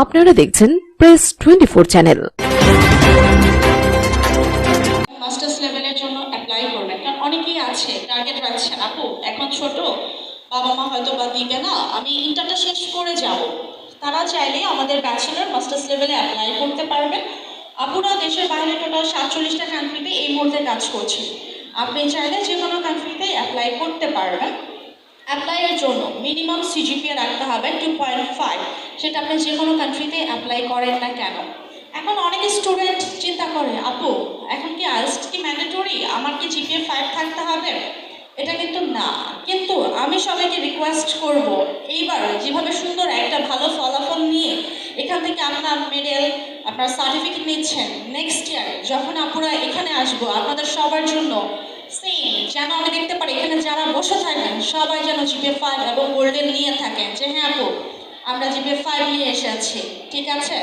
আপনারা দেখছেন press twenty four channel masters লেভেলের জন্য অ্যাপ্লাই করবেন। কারণ অনেকেই আছে টার্গেট আপু, এখন ছোট বাবা মা হয়তো বা না, আমি ইন্টারটা শেষ করে তারা চাইলে আমাদের ব্যাচেলার মাস্টার্স লেভেলে অ্যাপ্লাই করতে পারবেন। আপুরা দেশের বাইরে টোটাল সাতচল্লিশটা কান্ট্রিতে এই মুহূর্তে কাজ করছে। আপনি চাইলে যে কোনো কান্ট্রিতে অ্যাপ্লাই করতে পারবেন। অ্যাপ্লাইয়ের জন্য মিনিমাম সিজিপিএ রাখতে হবে টু পয়েন্ট ফাইভ সেটা আপনি যে কোনো কান্ট্রিতে অ্যাপ্লাই করেন না কেন? এখন অনেক স্টুডেন্ট চিন্তা করে, আপু, এখন কি আইএলস কি ম্যান্ডেটরি আমার কি জিপিএ ফাইভ থাকতে হবে? এটা কিন্তু না। কিন্তু আমি সবাইকে রিকোয়েস্ট করব এইবার যেভাবে সুন্দর একটা ভালো ফলাফল নিয়ে এখান থেকে আপনার মেডেল আপনার সার্টিফিকেট নিচ্ছেন নেক্সট ইয়ার যখন আপুরা এখানে আসব, আপনাদের সবার জন্য সেম যেন আমি দেখতে পারি, এখানে যারা বসে থাকেন সবাই যেন জিপিএ ফাইভ এবং গোল্ডেন নিয়ে থাকেন যে হ্যাঁ আপু আমরা জিপিএ ফাইভ নিয়ে এসেছি, ঠিক আছে?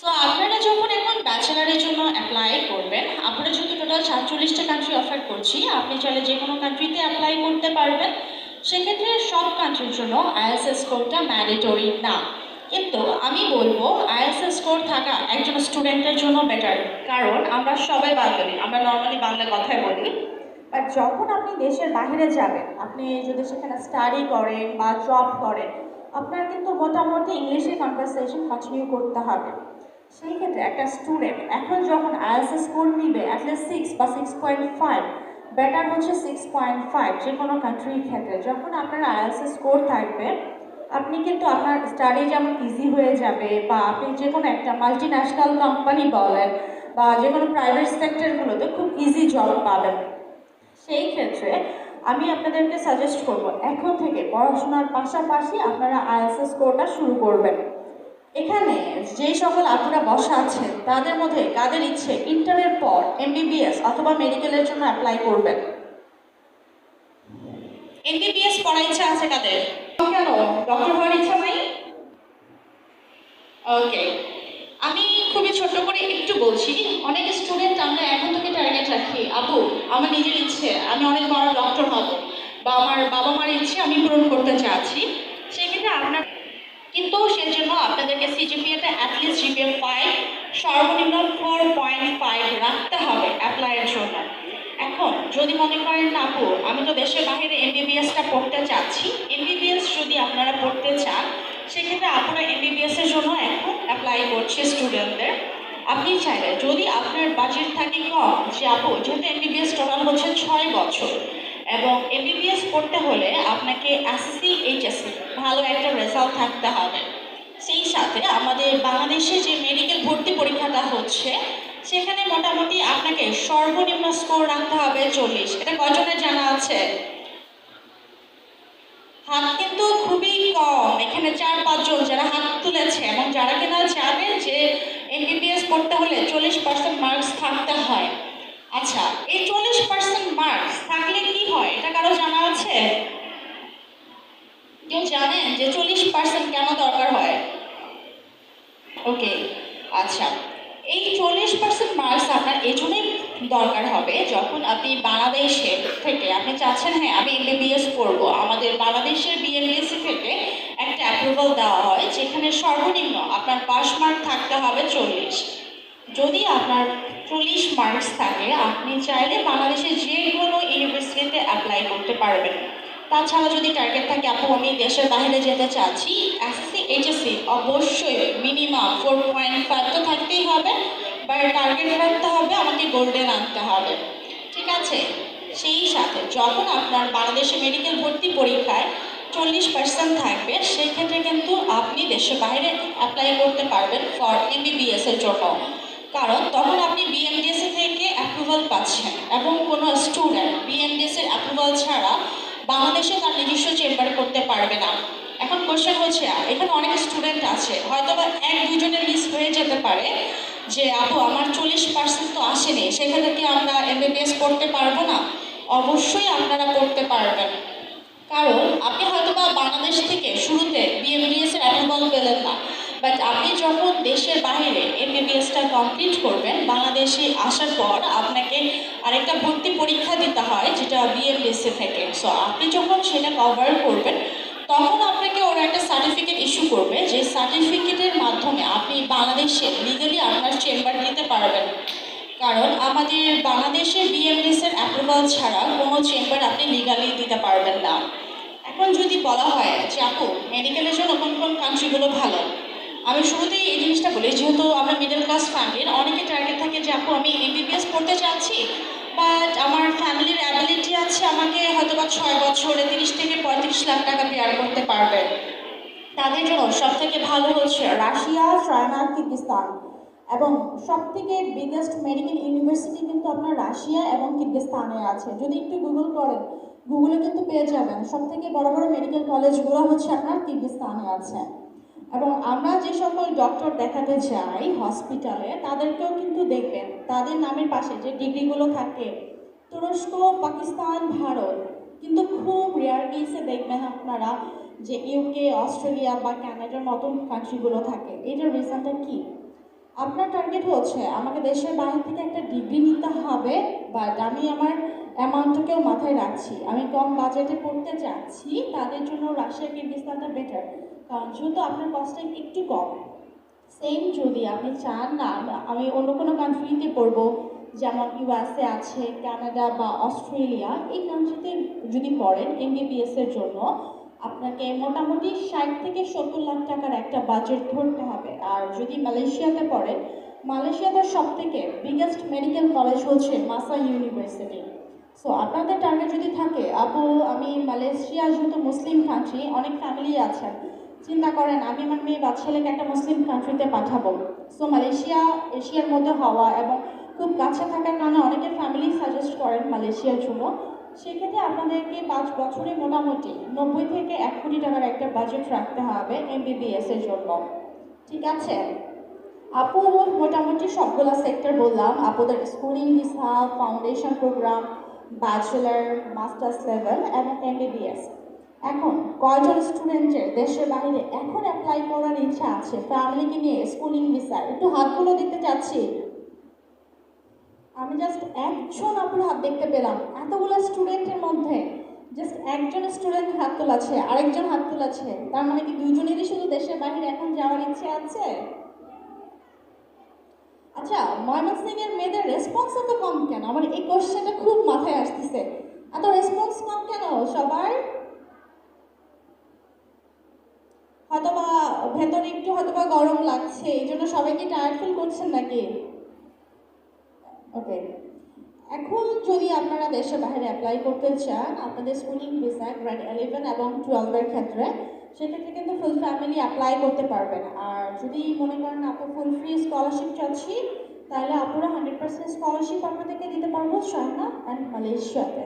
সো আপনারা যখন এখন ব্যাচেলারের জন্য অ্যাপ্লাই করবেন আপনারা যেহেতু টোটাল সাতচল্লিশটা কান্ট্রি অফার করছি, আপনি চাইলে যে কোনো কান্ট্রিতে অ্যাপ্লাই করতে পারবেন। সেক্ষেত্রে সব কান্ট্রির জন্য আইএসএস স্কোরটা ম্যান্ডেটরি না। কিন্তু আমি বলব আইএসএস স্কোর থাকা একজন স্টুডেন্টের জন্য বেটার কারণ আমরা সবাই বাঙালি, আমরা নর্মালি বাংলা কথাই বলি। বাট যখন আপনি দেশের বাইরে যাবেন, আপনি যদি সেখানে স্টাডি করেন বা জব করেন আপনার কিন্তু মোটামুটি ইংলিশে কনভারসেশন কন্টিনিউ করতে হবে। সেই ক্ষেত্রে একটা স্টুডেন্ট এখন যখন আইএলস স্কোর নিবে অ্যাটলিস্ট সিক্স বা সিক্স পয়েন্ট ফাইভ বেটার হচ্ছে সিক্স পয়েন্ট ফাইভ যে কোনো কান্ট্রির ক্ষেত্রে। যখন আপনার আইএলস স্কোর থাকবে, আপনি কিন্তু আপনার স্টাডি যেমন ইজি হয়ে যাবে বা আপনি যে কোনো একটা মাল্টি ন্যাশনাল কোম্পানি বলেন বা যে কোনো প্রাইভেট সেক্টরগুলোতে খুব ইজি জব পাবেন। সেই ক্ষেত্রে আমি আপনাদেরকে সাজেস্ট করব, এখন থেকে পড়াশোনার পাশাপাশি আপনারা আইএলস কোর্সটা শুরু করবেন। এখানে যেই সকল আপনারা বসা আছেন, তাদের মধ্যে কাদের ইচ্ছে ইন্টারের পর এমবিবিএস অথবা মেডিকেলের জন্য অ্যাপ্লাই করবেন। এমবিবিএস পড়ার ইচ্ছা আছে কাদের? কেন? ডক্টর হওয়ার ইচ্ছা নাই? ওকে আমি খুবই ছোট করে একটু বলছি, অনেক স্টুডেন্ট আমরা এখন থেকে টার্গেট রাখি। আপু, আমার নিজের ইচ্ছে, আমি অনেক বড় ডক্টর হব, বা আমার বাবা মার ইচ্ছে আমি পূরণ করতে চাচ্ছি। সেক্ষেত্রে আপনার কিন্তু সেজন্য আপনাদেরকে সিজিপিএতে অ্যাটলিস্ট জিপিএ ফাইভ সর্বনিম্ন ফোর পয়েন্ট ফাইভ রাখতে হবে অ্যাপ্লাইয়ের জন্য। এখন, যদি মনে করেন না আপু, আমি তো দেশের বাইরে এমবিবিএসটা পড়তে চাচ্ছি। এমবিবিএস যদি আপনারা পড়তে চান সেক্ষেত্রে আপনারা এমবিবিএস এর জন্য এখন অ্যাপ্লাই করছে স্টুডেন্টদের আপনি চাইলে যদি আপনার বাজেট থাকে কম, যে আপু, যেহেতু এমবিবিএস টোটাল হচ্ছে ছয় বছর, এবং এমবিবিএস পড়তে হলে আপনাকে এসএসসি এইচএসসি ভালো একটা রেজাল্ট থাকতে হবে। সেই সাথে আমাদের বাংলাদেশে যে মেডিকেল ভর্তি পরীক্ষাটা হচ্ছে, সেখানে মোটামুটি আপনাকে সর্বনিম্ন স্কোর রাখতে হবে চল্লিশ। এটা কজনের জানা আছে? হাত কিন্তু খুবই কম। এখানে চার পাঁচজন যারা হাত তুলেছে, এবং যারা কিনা জানে যে এমবিবিএস করতে হলে চল্লিশ পার্সেন্ট মার্কস থাকতে হয়। আচ্ছা এই চল্লিশ পার্সেন্ট মার্কস থাকলে কি হয়? এটা কারও জানা আছে? কেউ জানেন যে চল্লিশ পার্সেন্ট কেন দরকার হয়? ওকে আচ্ছা। এই চল্লিশ পার্সেন্ট মার্কস আপনার এই জন্যই দরকার হবে যখন আপনি বাংলাদেশে থেকে, আপনি চাচ্ছেন হ্যাঁ আমি এমবিবিএস পড়ব আমাদের বাংলাদেশের বিএমবিএসসি থেকে একটা অ্যাপ্রুভাল দেওয়া হয়, যেখানে সর্বনিম্ন আপনার পাস মার্ক থাকতে হবে চল্লিশ। যদি আপনার চল্লিশ মার্কস থাকে, আপনি চাইলে বাংলাদেশের যে কোনো ইউনিভার্সিটিতে অ্যাপ্লাই করতে পারবেন। তাছাড়া যদি টার্গেট থাকে, আপু, আমি দেশের বাইরে যেতে চাচ্ছি এসএসসি এইচএসসি অবশ্যই মিনিমাম ফোর পয়েন্ট ফাইভ তো থাকতেই হবে। বাট টার্গেট রাখতে হবে, আমাকে গোল্ডেন আনতে হবে। ঠিক আছে? সেই সাথে যখন আপনার বাংলাদেশে মেডিকেল ভর্তি পরীক্ষায় চল্লিশ পার্সেন্ট থাকবে সেই ক্ষেত্রে কিন্তু আপনি দেশের বাইরে অ্যাপ্লাই করতে পারবেন ফর এমবিবিএস এর জন্য। কারণ তখন আপনি বিএমডিএসসি থেকে অ্যাপ্রুভাল পাচ্ছেন এবং কোনো স্টুডেন্ট বিএমডিএস এর অ্যাপ্রুভাল ছাড়া বাংলাদেশে তার নিজস্ব চেম্বার করতে পারবে না। এখন কোশ্চেন হচ্ছে, এখানে অনেক স্টুডেন্ট আছে হয়তো বা এক দুজনের মিস হয়ে যেতে পারে যে, আপু, আমার চল্লিশ পার্সেন্ট তো আসেনি, সেখানে কি আমরা এমবিবিএস করতে পারব না? অবশ্যই আপনারা করতে পারবেন। কারণ আপনি হয়তো বা বাংলাদেশ থেকে শুরুতে বিএমবিএস এর অ্যাপ্রুভাল পেলেন না বাট আপনি যখন দেশের বাইরে এমবিবিএসটা কমপ্লিট করবেন, বাংলাদেশে আসার পর আপনাকে আরেকটা ভর্তি পরীক্ষা দিতে হয়, যেটা বিএমবিএসসি থেকে। সো আপনি যখন সেটা কভার করবেন তখন আপনাকে ওরা একটা সার্টিফিকেট ইস্যু করবে, যে সার্টিফিকেটের মাধ্যমে আপনি বাংলাদেশে লিগালি আপনার চেম্বার দিতে পারবেন। কারণ আমাদের বাংলাদেশে বিএমডিএস এর অ্যাপ্রুভাল ছাড়া কোনো চেম্বার আপনি লিগালি দিতে পারবেন না। এখন যদি বলা হয় যে আপু মেডিকেলের জন্য কোন কোন কান্ট্রিগুলো ভালো? আমি শুরুতেই এই জিনিসটা বলি, যেহেতু আমরা মিডল ক্লাস ফ্যামিলির অনেকে টার্গেট থাকে যে, আপু, আমি এমবিবিএস পড়তে চাচ্ছি বাট আমার ফ্যামিলির অ্যাবিলিটি আছে আমাকে হয়তো বা ছয় বছরে, তিরিশ থেকে পঁয়ত্রিশ লাখ টাকা পেয়ার করতে পারবে তাদের জন্য সব থেকে ভালো হচ্ছে রাশিয়া, চায়না কিরগিস্তান এবং সব থেকে বিগেস্ট মেডিকেল ইউনিভার্সিটি কিন্তু আপনার রাশিয়া এবং কিরগিস্তানে আছে। যদি একটু গুগল করেন গুগলে কিন্তু পেয়ে যাবেন। সব থেকে বড় বড় মেডিকেল কলেজগুলো হচ্ছে আপনার কিরগিস্তানে আছে। এবং আমরা সকল ডক্টর দেখাতে যাই হসপিটালে তাদেরকেও কিন্তু দেখবেন। তাদের নামের পাশে যে ডিগ্রিগুলো থাকে, তুরস্ক, পাকিস্তান, ভারত, কিন্তু খুব রেয়ার কেসে দেখবেন আপনারা যে ইউকে অস্ট্রেলিয়া বা ক্যানাডার মতন কান্ট্রিগুলো থাকে। এটার রিজনটা কি? আপনার টার্গেট হচ্ছে, আমাকে দেশের বাইরে থেকে একটা ডিগ্রি নিতে হবে বাট আমি আমার অ্যামাউন্টটাকেও মাথায় রাখছি। আমি কম বাজেটে পড়তে চাচ্ছি, তাদের জন্য রাশিয়া কিরগিস্তানটা বেটার কারণ যেহেতু আপনার কস্টটা একটু কম সেম যদি আপনি চান না, আমি অন্য কোনো কান্ট্রিতে পড়ব, যেমন ইউএসএ আছে কানাডা বা অস্ট্রেলিয়া এই কান্ট্রিতে যদি পড়েন এমবিবিএস এর জন্য, আপনাকে মোটামুটি ষাট থেকে সত্তর লাখ টাকার একটা বাজেট ধরতে হবে। আর যদি মালয়েশিয়াতে পড়েন, মালয়েশিয়াতে সব থেকে বিগেস্ট মেডিকেল কলেজ হচ্ছে মাসা ইউনিভার্সিটি। সো আপনাদের টার্গেট যদি থাকে আপু আমি মালয়েশিয়া যেহেতু মুসলিম কান্ট্রি অনেক ফ্যামিলি আছেন চিন্তা করেন, আমি আমার মেয়ে বা ছেলেকে একটা মুসলিম কান্ট্রিতে পাঠাবো। সো মালয়েশিয়া, এশিয়ার মধ্যে হওয়া এবং খুব কাছে থাকার কারণে অনেকে ফ্যামিলি সাজেস্ট করেন মালয়েশিয়ার জন্য। সেক্ষেত্রে আপনাদেরকে পাঁচ বছরে মোটামুটি নব্বই থেকে এক কোটি টাকার একটা বাজেট রাখতে হবে এমবিবিএস এর জন্য। ঠিক আছে? আপু, মোটামুটি সবগুলো সেক্টর বললাম। আপুদের schooling visa foundation programme bachelor masters level এবং এমবিবিএস এখন কয়জন স্টুডেন্টের দেশের বাইরে এখন অ্যাপ্লাই করার ইচ্ছা আছে? ফ্যামিলিকে নিয়ে স্কুলিং ভিসা একটু হাতগুলো দেখতে চাচ্ছি। আমি জাস্ট একজন আপনার হাত দেখতে পেলাম। এতগুলো স্টুডেন্টের মধ্যে জাস্ট একজন স্টুডেন্ট হাত তোলাছে আরেকজন হাত তোলাছে তার মানে কি দুজনেরই শুধু দেশের বাইরে এখন যাওয়ার ইচ্ছে আছে? আচ্ছা ময়মনসিং এর মেয়েদের রেসপন্স এত কম কেন? আমার এই কোশ্চেনটা খুব মাথায় আসতেছে। এত রেসপন্স কম কেন সবার হয়তোবা ভেতরে একটু হয়তোবা গরম লাগছে, এই জন্য সবাই কি টায়ার্ড ফিল করছেন নাকি? ওকে এখন যদি আপনারা দেশের বাইরে অ্যাপ্লাই করতে চান, আপনাদের স্কুলিং ভিসা গ্রেড ইলেভেন এবং টুয়েলভের ক্ষেত্রে, সেক্ষেত্রে কিন্তু ফুল ফ্যামিলি অ্যাপ্লাই করতে পারবেন। আর যদি মনে করেন আপু ফুল ফ্রি স্কলারশিপ চাচ্ছি তাহলে আপুরা হান্ড্রেড পার্সেন্ট স্কলারশিপ আপনাদেরকে দিতে পারব চায়না অ্যান্ড মালয়েশিয়াতে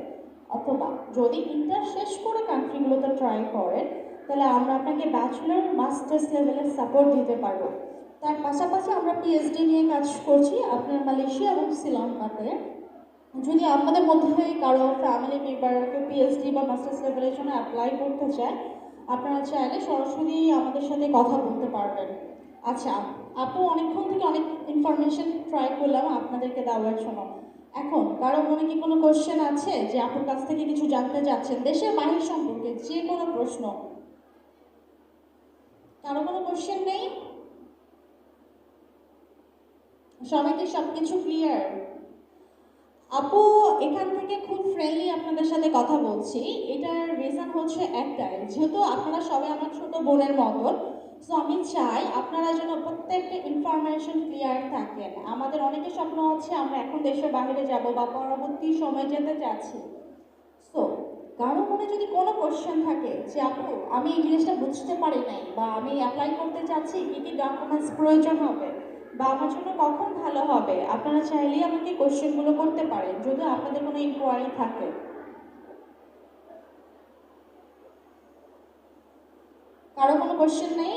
অথবা যদি ইন্টার শেষ করে কান্ট্রিগুলোতে ট্রাই করেন তাহলে আমরা আপনাকে ব্যাচেলার মাস্টার্স লেভেলের সাপোর্ট দিতে পারব। তার পাশাপাশি আমরা পিএইচডি নিয়ে কাজ করছি আপনার মালয়েশিয়া এবং শ্রীলঙ্কাতে যদি আমাদের মধ্যে কারও ফ্যামিলি মেম্বার কেউ পিএইচডি বা মাস্টার্স লেভেলের জন্য অ্যাপ্লাই করতে চায়, আপনারা চাইলে সরাসরি আমাদের সাথে কথা বলতে পারবেন। আচ্ছা আপু অনেকক্ষণ থেকে অনেক ইনফরমেশন ট্রাই করলাম আপনাদেরকে দেওয়ার জন্য। এখন, কারও মনে কি কোনো কোশ্চেন আছে যে আপুর কাছ থেকে কিছু জানতে চাচ্ছেন? দেশের বাহির সম্পর্কে যে কোনো প্রশ্ন। কারও কোনো কোশ্চেন নেই? সবাইকে সবকিছু ক্লিয়ার আপু, এখান থেকে খুব ফ্রেন্ডলি আপনাদের সাথে কথা বলছি। এটার রিজন হচ্ছে একটাই, যেহেতু আপনারা সবাই আমার ছোট বোনের মতন সো আমি চাই আপনারা যেন প্রত্যেকটা ইনফরমেশন ক্লিয়ার থাকেন। আমাদের অনেকের স্বপ্ন হচ্ছে আমরা এখন দেশের বাইরে যাব বা পরবর্তী সময় যেতে চাচ্ছি। কারও মনে যদি কোনো কোশ্চেন থাকে যে আপু, আমি এই জিনিসটা বুঝতে পারি নাই বা আমি অ্যাপ্লাই করতে চাচ্ছি, কী কী ডকুমেন্টস প্রয়োজন হবে বা আমার জন্য কখন ভালো হবে, আপনারা চাইলেই আমাকে কোশ্চেনগুলো করতে পারেন যদি আপনাদের কোনো ইনকোয়ারি থাকে। কারও কোনো কোশ্চেন নেই?